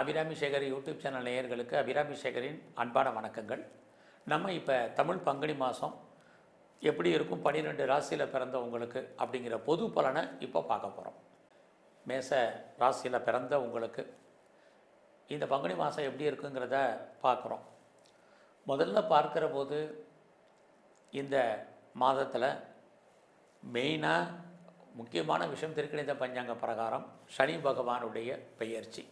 Abirami Sekar YouTube channel நேயர்களுக்கு அபிராமி சேகரின் அன்பான வணக்கங்கள். நம்ம இப்போ தமிழ் பங்குனி மாதம் எப்படி இருக்கும் பன்னிரெண்டு ராசியில் பிறந்த உங்களுக்கு அப்படிங்கிற பொது பலனை இப்போ பார்க்க போகிறோம் மேச ராசியில் பிறந்த உங்களுக்கு இந்த பங்குனி மாதம் எப்படி இருக்குங்கிறத பார்க்குறோம். முதல்ல பார்க்குற போது இந்த மாதத்தில் மெயினாக முக்கியமான விஷயம் திருக்கணித பஞ்சாங்க பிரகாரம் சனி பகவானுடைய பெயர்ச்சி.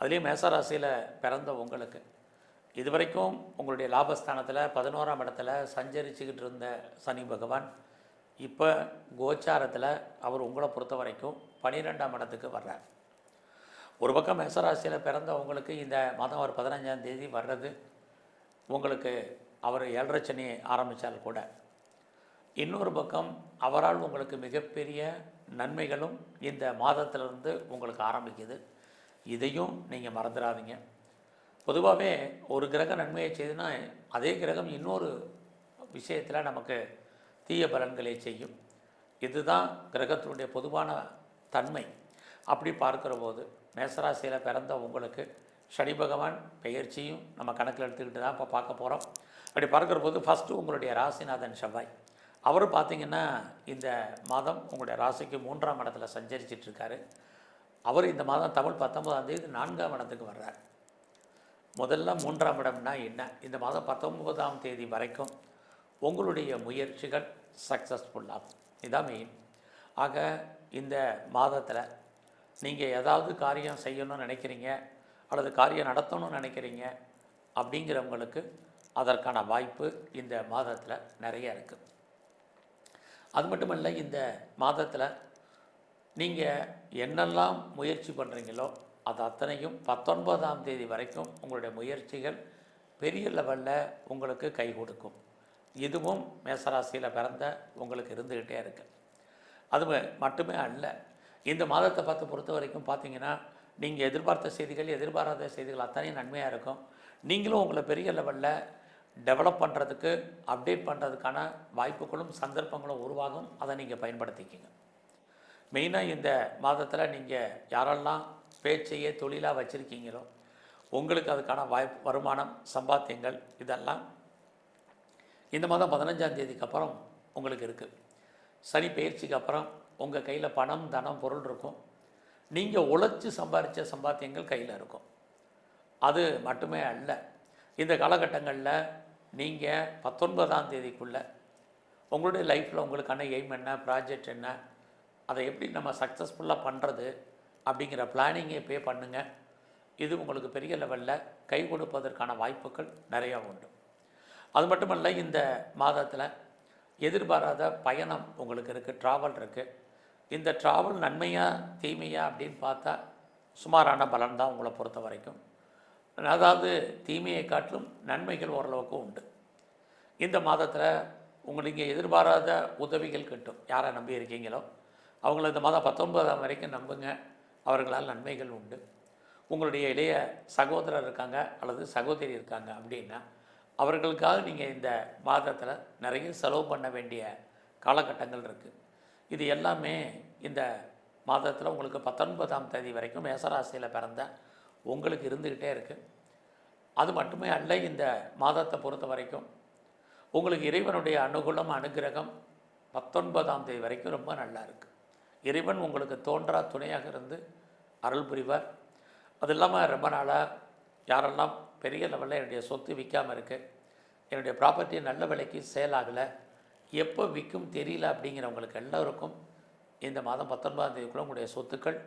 அதுலேயும் மேசராசியில் பிறந்த உங்களுக்கு. இதுவரைக்கும் உங்களுடைய லாபஸ்தானத்தில் பதினோராம் இடத்துல சஞ்சரிச்சுக்கிட்டு இருந்த சனி பகவான் இப்போ கோச்சாரத்தில் அவர் உங்களை பொறுத்த வரைக்கும் பன்னிரெண்டாம் இடத்துக்கு வர்றார். ஒரு பக்கம் மேசராசியில் பிறந்த உங்களுக்கு இந்த மாதம் ஒரு பதினஞ்சாம் தேதி வர்றது உங்களுக்கு அவர் ஏழரை சனி ஆரம்பித்தால் கூட. இன்னொரு பக்கம் அவரால் உங்களுக்கு மிகப்பெரிய நன்மைகளும் இந்த மாதத்திலிருந்து உங்களுக்கு ஆரம்பிக்குது. இதையும் நீங்கள் மறந்துடாதீங்க. பொதுவாகவே ஒரு கிரகம் நன்மையை செய்துன்னா அதே கிரகம் இன்னொரு விஷயத்தில் நமக்கு தீய பலன்களை செய்யும். இதுதான் கிரகத்தினுடைய பொதுவான தன்மை. அப்படி பார்க்கிற போது மேசராசியில் பிறந்த உங்களுக்கு சனி பகவான் பெயர்ச்சியும் நம்ம கணக்கில் எடுத்துக்கிட்டு தான் இப்போ பார்க்க போகிறோம் அப்படி பார்க்குற போது ஃபஸ்ட்டு உங்களுடைய ராசிநாதன் செவ்வாய். அவர் பார்த்திங்கன்னா இந்த மாதம் உங்களுடைய ராசிக்கு மூன்றாம் இடத்துல சஞ்சரிச்சிட்ருக்காரு அவர் இந்த மாதம் தமிழ் பத்தொன்பதாம் தேதி நான்காம் இடத்துக்கு வர்றார். முதல்ல மூன்றாம் இடம்னா என்ன? இந்த மாதம் பத்தொன்பதாம் தேதி வரைக்கும் உங்களுடைய முயற்சிகள் சக்ஸஸ்ஃபுல் ஆகும். இதான் மெயின் ஆக இந்த மாதத்தில் நீங்கள் ஏதாவது காரியம் செய்யணும்னு நினைக்கிறீங்க அல்லது காரியம் நடத்தணும்னு நினைக்கிறீங்க அப்படிங்கிறவங்களுக்கு அதற்கான வாய்ப்பு இந்த மாதத்தில் நிறைய இருக்குது அது மட்டும் இல்லை இந்த மாதத்தில் நீங்கள் என்னெல்லாம் முயற்சி பண்ணுறீங்களோ அது அத்தனையும் பத்தொன்பதாம் தேதி வரைக்கும் உங்களுடைய முயற்சிகள் பெரிய லெவலில் உங்களுக்கு கை கொடுக்கும். இதுவும் மேசராசியில் பிறந்த உங்களுக்கு இருந்துக்கிட்டே இருக்கு. அது மட்டுமே அல்ல இந்த மாதத்தை பார்த்து பொறுத்த வரைக்கும் பார்த்தீங்கன்னா நீங்கள் எதிர்பார்த்த செய்திகள் எதிர்பாராத செய்திகள் அத்தனையும் நன்மையாக இருக்கும். நீங்களும் உங்களை பெரிய லெவலில் டெவலப் பண்ணுறதுக்கு அப்டேட் பண்ணுறதுக்கான வாய்ப்புகளும் சந்தர்ப்பங்களும் உருவாகும். அதை நீங்கள் பயன்படுத்திக்கிங்க. மெயினாக இந்த மாதத்தில் நீங்கள் யாரெல்லாம் பேச்சையே தொழிலாக வச்சுருக்கீங்களோ உங்களுக்கு அதுக்கான வாய்ப்பு வருமானம் சம்பாத்தியங்கள் இதெல்லாம் இந்த மாதம் பதினஞ்சாம் தேதிக்கு அப்புறம் உங்களுக்கு இருக்குது சனி பயிற்சிக்கு அப்புறம் உங்கள் கையில் பணம் தனம் பொருள் இருக்கும். நீங்கள் உழைச்சி சம்பாதிச்ச சம்பாத்தியங்கள் கையில் இருக்கும். அது மட்டுமே அல்ல. இந்த காலகட்டங்களில் நீங்கள் பத்தொன்பதாம் தேதிக்குள்ளே உங்களுடைய லைஃப்பில் உங்களுக்கான எய்ம் என்ன ப்ராஜெக்ட் என்ன அதை எப்படி நம்ம சக்ஸஸ்ஃபுல்லாக பண்ணுறது அப்படிங்கிற பிளானிங்கை இப்போயே பண்ணுங்கள் இது உங்களுக்கு பெரிய லெவலில் கை கொடுப்பதற்கான வாய்ப்புகள் நிறையா உண்டு. அது மட்டுமல்ல இந்த மாதத்தில் எதிர்பாராத பயணம் உங்களுக்கு இருக்குது ட்ராவல் இருக்குது இந்த ட்ராவல் நன்மையாக தீமையாக அப்படின்னு பார்த்தா சுமாரான பலன் தான் உங்களை பொறுத்த வரைக்கும். அதாவது தீமையை காட்டிலும் நன்மைகள் ஓரளவுக்கு உண்டு. இந்த மாதத்தில் உங்களுக்கு எதிர்பாராத உதவிகள் கிட்டும். யாரை நம்பி இருக்கீங்களோ அவங்கள இந்த மாதம் பத்தொன்பதாம் வரைக்கும் நம்புங்க. அவர்களால் நன்மைகள் உண்டு. உங்களுடைய இளைய சகோதரர் இருக்காங்க அல்லது சகோதரி இருக்காங்க அப்படின்னா அவர்களுக்காக நீங்கள் இந்த மாதத்தில் நிறைய செலவு பண்ண வேண்டிய காலகட்டங்கள் இருக்குது இது எல்லாமே இந்த மாதத்தில் உங்களுக்கு பத்தொன்பதாம் தேதி வரைக்கும் மேசராசியில் பிறந்த உங்களுக்கு இருந்துக்கிட்டே இருக்குது அது மட்டுமே அல்ல இந்த மாதத்தை பொறுத்த வரைக்கும் உங்களுக்கு இறைவனுடைய அனுகூலம் அனுகிரகம் பத்தொன்பதாம் தேதி வரைக்கும் ரொம்ப நல்லா இருக்குது இறைவன் உங்களுக்கு தோன்றா துணையாக இருந்து அருள் புரிவார். அது இல்லாமல் ரொம்ப நாளாக யாரெல்லாம் பெரிய லெவலில் என்னுடைய சொத்து விற்காமல் இருக்குது என்னுடைய ப்ராப்பர்ட்டி நல்ல விலைக்கு சேல் ஆகலை எப்போ விற்கும் தெரியல அப்படிங்கிறவங்களுக்கு எல்லோருக்கும் இந்த மாதம் பத்தொன்பதாம் தேதிக்குள்ள உங்களுடைய சொத்துக்கள்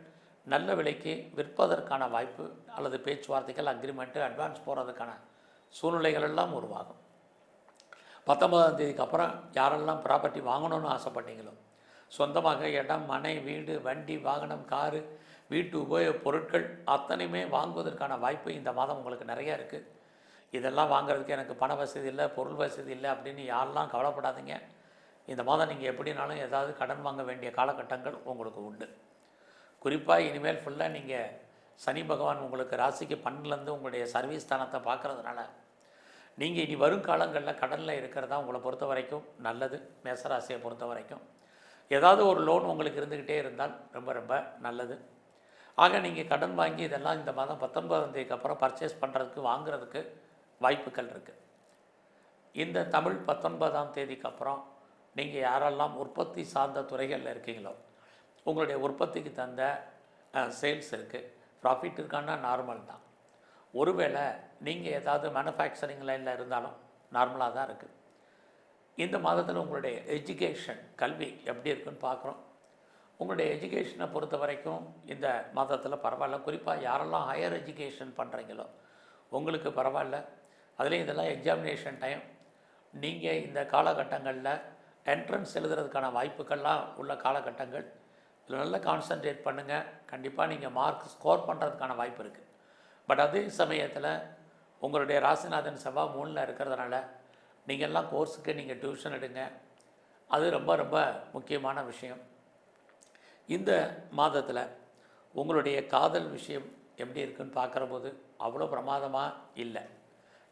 நல்ல விலைக்கு விற்பதற்கான வாய்ப்பு அல்லது பேச்சுவார்த்தைகள் அக்ரிமெண்ட்டு அட்வான்ஸ் போகிறதுக்கான சூழ்நிலைகள் எல்லாம் உருவாகும். பத்தொன்பதாம் தேதிக்கு அப்புறம் யாரெல்லாம் ப்ராப்பர்ட்டி வாங்கணும்னு ஆசைப்பட்டீங்களோ சொந்தமாக இடம் மனை வீடு வண்டி வாகனம் காரு வீட்டு உபயோகப் பொருட்கள் அத்தனையுமே வாங்குவதற்கான வாய்ப்பு இந்த மாதம் உங்களுக்கு நிறைய இருக்குது இதெல்லாம் வாங்குறதுக்கு எனக்கு பண வசதி இல்லை பொருள் வசதி இல்லை அப்படின்னு யாரெல்லாம் கவலைப்படாதீங்க. இந்த மாதம் நீங்கள் எப்படினாலும் ஏதாவது கடன் வாங்க வேண்டிய காலகட்டங்கள் உங்களுக்கு உண்டு. குறிப்பாக இனிமேல் ஃபுல்லாக நீங்கள் சனி பகவான் உங்களுக்கு ராசிக்கு பன்னிலேருந்து உங்களுடைய சர்வீஸ் ஸ்தானத்தை பார்க்கறதுனால நீங்கள் இனி வரும் காலங்களில் கடனில் இருக்கிறதா உங்களை பொறுத்த வரைக்கும் நல்லது. மேசராசியை பொறுத்த வரைக்கும் ஏதாவது ஒரு லோன் உங்களுக்கு இருந்துக்கிட்டே இருந்தால் ரொம்ப ரொம்ப நல்லது. ஆக நீங்கள் கடன் வாங்கி இதெல்லாம் இந்த மாதம் பத்தொன்பதாம் தேதிக்கு அப்புறம் பர்ச்சேஸ் பண்ணுறதுக்கு வாங்குறதுக்கு வாய்ப்புகள் இருக்குது இந்த தமிழ் பத்தொன்பதாம் தேதிக்கு அப்புறம் நீங்கள் யாரெல்லாம் உற்பத்தி சார்ந்த துறைகளில் இருக்கீங்களோ உங்களுடைய உற்பத்திக்கு தந்த சேல்ஸ் இருக்குது ப்ராஃபிட் இருக்கான்னா நார்மல் தான். ஒருவேளை நீங்கள் ஏதாவது மேனுஃபேக்சரிங் லைனில் இருந்தாலும் நார்மலாக தான் இருக்குது இந்த மாதத்தில் உங்களுடைய எஜுகேஷன் கல்வி எப்படி இருக்குன்னு பார்க்குறோம். உங்களுடைய எஜுகேஷனை பொறுத்த வரைக்கும் இந்த மாதத்தில் பரவாயில்ல. குறிப்பாக யாரெல்லாம் ஹையர் எஜுகேஷன் பண்ணுறீங்களோ உங்களுக்கு பரவாயில்ல. அதுலேயும் இதெல்லாம் எக்ஸாமினேஷன் டைம் நீங்கள் இந்த காலகட்டங்களில் என்ட்ரன்ஸ் எழுதுறதுக்கான வாய்ப்புகள்லாம் உள்ள காலகட்டங்கள். இதில் நல்லா கான்சன்ட்ரேட் பண்ணுங்கள் கண்டிப்பாக நீங்கள் மார்க் ஸ்கோர் பண்ணுறதுக்கான வாய்ப்பு இருக்குது பட் அதே சமயத்தில் உங்களுடைய ராசிநாதன் செவ்வாய் மூணில் இருக்கிறதுனால நீங்கள் எல்லாம் கோர்ஸுக்கு நீங்கள் டியூஷன் எடுங்க. அது ரொம்ப ரொம்ப முக்கியமான விஷயம். இந்த மாதத்தில் உங்களுடைய காதல் விஷயம் எப்படி இருக்குன்னு பார்க்குற போது அவ்வளோ பிரமாதமாக இல்லை.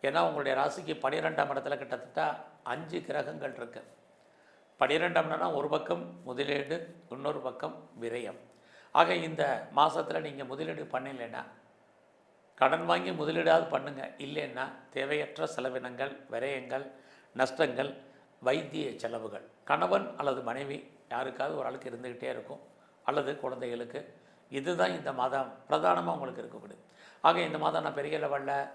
ஏன்னா உங்களுடைய ராசிக்கு பனிரெண்டாம் இடத்துல கிட்டத்தட்ட அஞ்சு கிரகங்கள் இருக்கு. பன்னிரெண்டாம்னா ஒரு பக்கம் முதலீடு இன்னொரு பக்கம் விரயம். ஆக இந்த மாதத்தில் நீங்கள் முதலீடு பண்ணலைன்னா கடன் வாங்கி முதலீடாவது பண்ணுங்கள் இல்லைன்னா தேவையற்ற செலவினங்கள் விரயங்கள் நஷ்டங்கள் வைத்திய செலவுகள். கணவன் அல்லது மனைவி யாருக்காவது ஒரு ஆளுக்கு இருந்துக்கிட்டே இருக்கும். அல்லது குழந்தைகளுக்கு. இதுதான் இந்த மாதம் பிரதானமாக உங்களுக்கு இருக்கக்கூடும் ஆக இந்த மாதம் நான் பெரிய லெவலில்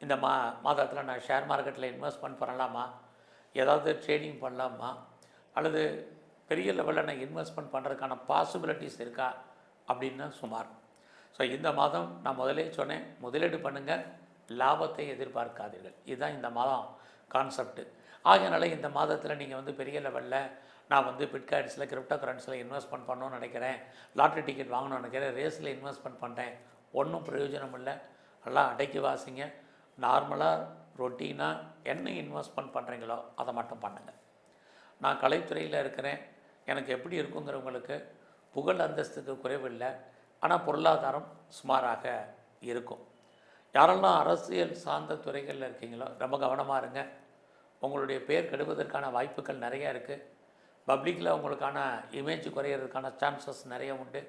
இந்த மா மாதத்தில் நான் ஷேர் மார்க்கெட்டில் இன்வெஸ்ட்மெண்ட் பண்ணலாமா? ஏதாவது ட்ரேடிங் பண்ணலாமா? அல்லது பெரிய லெவலில் நான் இன்வெஸ்ட்மெண்ட் பண்ணுறதுக்கான பாசிபிலிட்டிஸ் இருக்கா? அப்படின்னு சுமார். ஸோ இந்த மாதம் நான் முதலே சொன்னேன் முதலீடு பண்ணுங்கள் லாபத்தை எதிர்பார்க்காதீர்கள். இதுதான் இந்த மாதம் கான்செப்ட் ஆகையனால இந்த மாதத்தில் நீங்கள் வந்து பெரிய லெவலில் நான் வந்து பிட்காயின்ஸில் கிரிப்டோ கரன்சியில் இன்வெஸ்ட்மெண்ட் பண்ணணும்னு நினைக்கிறேன் லாட்ரி டிக்கெட் வாங்கணும்னு நினைக்கிறேன் ரேஸில் இன்வெஸ்ட்மெண்ட் பண்ணுறேன் ஒன்றும் பிரயோஜனம் இல்லை. எல்லாம் அடைக்கி வாசிங்க. நார்மலாக ரொட்டீனாக என்ன இன்வெஸ்ட்மெண்ட் பண்ணுறீங்களோ அதை மட்டும் பண்ணுங்கள் நான் கலைத்துறையில் இருக்கிறேன். எனக்கு எப்படி இருக்குங்கிறவங்களுக்கு புகழ் அந்தஸ்துக்கு குறைவில்லை ஆனால் பொருளாதாரம் சுமாராக இருக்கும். யாரெல்லாம் அரசியல் சார்ந்த துறைகளில் இருக்கீங்களோ ரொம்ப கவனமாக இருங்க. உங்களுடைய பேர் கெடுவதற்கான வாய்ப்புகள் நிறையா இருக்குது பப்ளிக்கில் உங்களுக்கான இமேஜ் குறையிறதுக்கான சான்சஸ் நிறைய உண்டு.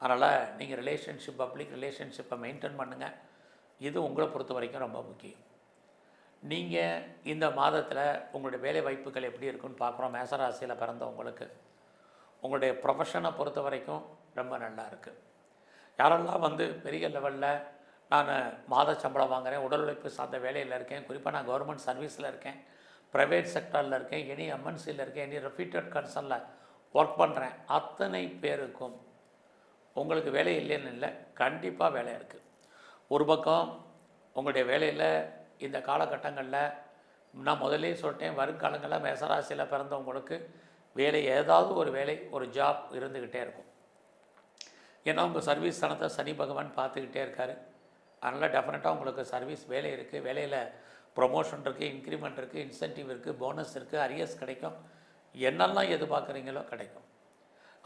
அதனால் நீங்கள் ரிலேஷன்ஷிப் பப்ளிக் ரிலேஷன்ஷிப்பை மெயின்டைன் பண்ணுங்கள் இது உங்களை பொறுத்த வரைக்கும் ரொம்ப முக்கியம். நீங்கள் இந்த மாதத்தில் உங்களுடைய வேலை வாய்ப்புகள் எப்படி இருக்குன்னு பார்க்குறோம் மேசராசியில் பிறந்த உங்களுக்கு உங்களுடைய ப்ரொஃபஷனை பொறுத்த வரைக்கும் ரொம்ப நல்லா இருக்குது யாரெல்லாம் வந்து பெரிய லெவலில் நான் மாத சம்பளம் வாங்குகிறேன் உடல் உழைப்பு சார்ந்த வேலையில் இருக்கேன் குறிப்பாக நான் கவர்மெண்ட் சர்வீஸில் இருக்கேன் ப்ரைவேட் செக்டரில் இருக்கேன் எனி எம்என்சியில் இருக்கேன் எனி ரெப்யூட்டட் கன்சர்னில் ஒர்க் பண்ணுறேன் அத்தனை பேருக்கும் உங்களுக்கு வேலை இல்லைன்னு இல்லை கண்டிப்பாக வேலை இருக்குது ஒரு பக்கம் உங்களுடைய வேலையில் இந்த காலகட்டங்களில் நான் முதலே சொல்லிட்டேன் வருங்காலங்களில் மேசராசியில் பிறந்தவங்களுக்கு வேலை ஏதாவது ஒரு வேலை ஒரு ஜாப் இருந்துக்கிட்டே இருக்கும். ஏன்னா உங்கள் சர்வீஸ் தனத்தை சனி பகவான் பார்த்துக்கிட்டே இருக்கார். அதனால் டெஃபினட்டாக உங்களுக்கு சர்வீஸ் வேலை இருக்குது வேலையில் ப்ரொமோஷன் இருக்குது இன்க்ரிமெண்ட் இருக்குது இன்சென்டிவ் இருக்குது போனஸ் இருக்குது அரியர்ஸ் கிடைக்கும். என்னெல்லாம் எதிர்பார்க்குறீங்களோ கிடைக்கும்.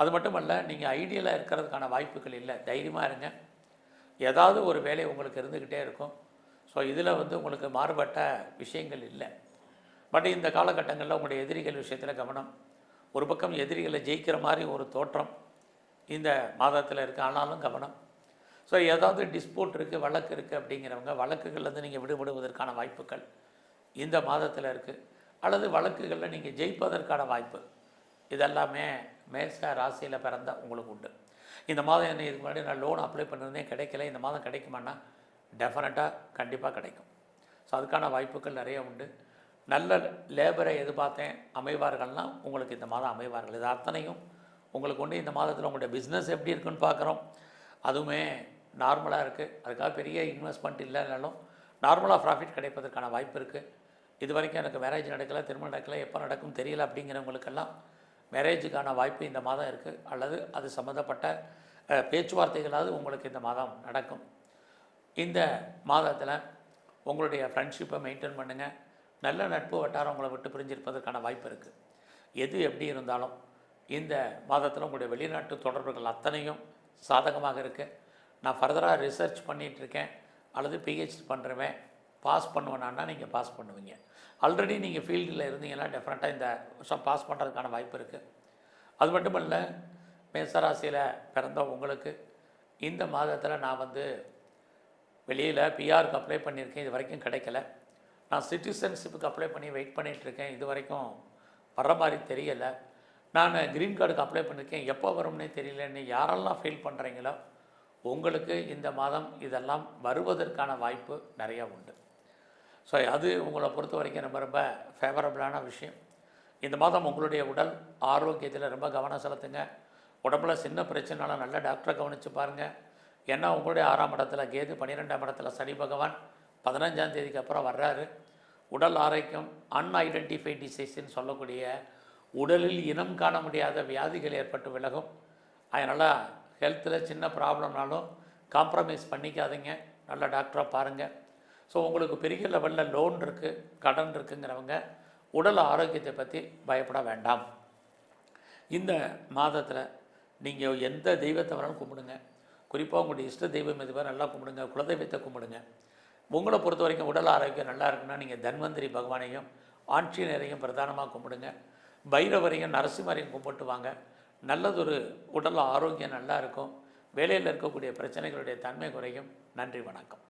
அது மட்டும் இல்லை நீங்கள் ஐடியலாக இருக்கிறதுக்கான வாய்ப்புகள் இல்லை. தைரியமாக இருங்க. ஏதாவது ஒரு வேலை உங்களுக்கு இருந்துக்கிட்டே இருக்கும். ஸோ இதில் வந்து உங்களுக்கு மாறுபட்ட விஷயங்கள் இல்லை. பட் இந்த காலகட்டங்களில் உங்களுடைய எதிரிகள் விஷயத்தில் கவனம். ஒரு பக்கம் எதிரிகளை ஜெயிக்கிற மாதிரி ஒரு தோற்றம். இந்த மாதத்தில் இருக்குது ஆனாலும் கவனம். ஸோ ஏதாவது டிஸ்பியூட் இருக்குது வழக்கு இருக்குது அப்படிங்கிறவங்க வழக்குகள்லேருந்து நீங்கள் விடுபடுவதற்கான வாய்ப்புகள் இந்த மாதத்தில் இருக்குது அல்லது வழக்குகளில் நீங்கள் ஜெயிப்பதற்கான வாய்ப்பு. இதெல்லாமே மேச ராசியில் பிறந்த உங்களுக்கு உண்டு. இந்த மாதம் என்ன இதுக்கு முன்னாடி நான் லோன் அப்ளை பண்ணிருந்தேன் கிடைக்கல. இந்த மாதம் கிடைக்குமான்னா டெஃபினட்டாக கண்டிப்பாக கிடைக்கும். ஸோ அதுக்கான வாய்ப்புகள் நிறைய உண்டு. நல்ல லேபரை எதிர்பார்த்தேன் அமைவார்கள்னா உங்களுக்கு இந்த மாதம் அமைவார்கள். இது அத்தனையும் உங்களுக்கு ஒன்று இந்த மாதத்தில் உங்களுடைய பிஸ்னஸ் எப்படி இருக்குன்னு பார்க்குறோம். அதுவுமே நார்மலாக இருக்குது அதுக்காக பெரிய இன்வெஸ்ட்மெண்ட் இல்லைனாலும் நார்மலாக ப்ராஃபிட் கிடைப்பதற்கான வாய்ப்பு இருக்குது இது வரைக்கும் எனக்கு மேரேஜ் நடக்கலை திருமணம் நடக்கலை எப்போ நடக்கும் தெரியல அப்படிங்கிறவங்களுக்கெல்லாம் மேரேஜுக்கான வாய்ப்பு இந்த மாதம் இருக்குது அல்லது அது சம்மந்தப்பட்ட பேச்சுவார்த்தைகளாவது உங்களுக்கு இந்த மாதம் நடக்கும். இந்த மாதத்தில் உங்களுடைய ஃப்ரெண்ட்ஷிப்பை மெயின்டைன் பண்ணுங்கள் நல்ல நட்பு வட்டாரம் உங்களை விட்டு பிரிஞ்சிருப்பதற்கான வாய்ப்பு இருக்குது எது எப்படி இருந்தாலும் இந்த மாதத்தில் உங்களுடைய வெளிநாட்டு தொடர்புகள் அத்தனையும் சாதகமாக இருக்குது நான் ஃபர்தராக ரிசர்ச் பண்ணிகிட்ருக்கேன் அல்லது பிஹெச்டி பண்ணுறவன் பாஸ் பண்ணுவேனான்னா நீங்கள் பாஸ் பண்ணுவீங்க? ஆல்ரெடி நீங்கள் ஃபீல்டில் இருந்தீங்கன்னா டெஃபினட்டாக இந்த வருஷம் பாஸ் பண்ணுறதுக்கான வாய்ப்பு இருக்குது அது மட்டும் இல்லை மேசராசியில் பிறந்த உங்களுக்கு இந்த மாதத்தில் நான் வந்து வெளியில் பிஆருக்கு அப்ளை பண்ணியிருக்கேன். இது வரைக்கும் கிடைக்கல. நான் சிட்டிசன்ஷிப்புக்கு அப்ளை பண்ணி வெயிட் பண்ணிகிட்ருக்கேன் இருக்கேன். இது வரைக்கும் வர்ற மாதிரி தெரியலை. நான் க்ரீன் கார்டுக்கு அப்ளை பண்ணியிருக்கேன் எப்போ வரும்னே தெரியலன்னு யாரெல்லாம் ஃபீல் பண்ணுறீங்களோ உங்களுக்கு இந்த மாதம் இதெல்லாம் வருவதற்கான வாய்ப்பு நிறையா உண்டு. ஸோ அது உங்களை பொறுத்த வரைக்கும் ரொம்ப ரொம்ப ஃபேவரபிளான விஷயம். இந்த மாதம் உங்களுடைய உடல் ஆரோக்கியத்தில் ரொம்ப கவனம் செலுத்துங்க. உடம்புல சின்ன பிரச்சனைனாலும் நல்ல டாக்டரை கவனித்து பாருங்கள் ஏன்னா உங்களுடைய ஆறாம் இடத்துல கேது பன்னிரெண்டாம் இடத்துல சனி பகவான் பதினஞ்சாம் தேதிக்கு அப்புறம் வர்றாரு. உடல் ஆரோக்கியம் அன்ஐடென்டிஃபை டிசீஸ்ன்னு சொல்லக்கூடிய உடலில் இனம் காண முடியாத வியாதிகள் ஏற்பட்டு விலகும். அதனால் ஹெல்த்தில் சின்ன ப்ராப்ளம்னாலும் காம்ப்ரமைஸ் பண்ணிக்காதீங்க. நல்ல டாக்டராக பாருங்கள் ஸோ உங்களுக்கு பெரிய லெவலில் லோன் இருக்குது கடன் இருக்குங்கிறவங்க உடல் ஆரோக்கியத்தை பற்றி பயப்பட வேண்டாம். இந்த மாதத்தில் நீங்கள் எந்த தெய்வத்தை வேணாலும் கும்பிடுங்க. குறிப்பாக உங்களுடைய இஷ்ட தெய்வம் எதுவாக நல்லா கும்பிடுங்க குலதெய்வத்தை கும்பிடுங்க. உங்களை பொறுத்த வரைக்கும் உடல் ஆரோக்கியம் நல்லா இருக்குன்னா நீங்கள் தன்வந்திரி பகவானையும் ஆட்சியினரையும் பிரதானமாக கும்பிடுங்க. பைரவரையும் நரசிம்மரையும் கும்பிட்டு வாங்க நல்லதொரு உடல் ஆரோக்கியம் நல்லா இருக்கும். வேலையில் இருக்கக்கூடிய பிரச்சனைகளுடைய தன்மை குறையும். நன்றி வணக்கம்.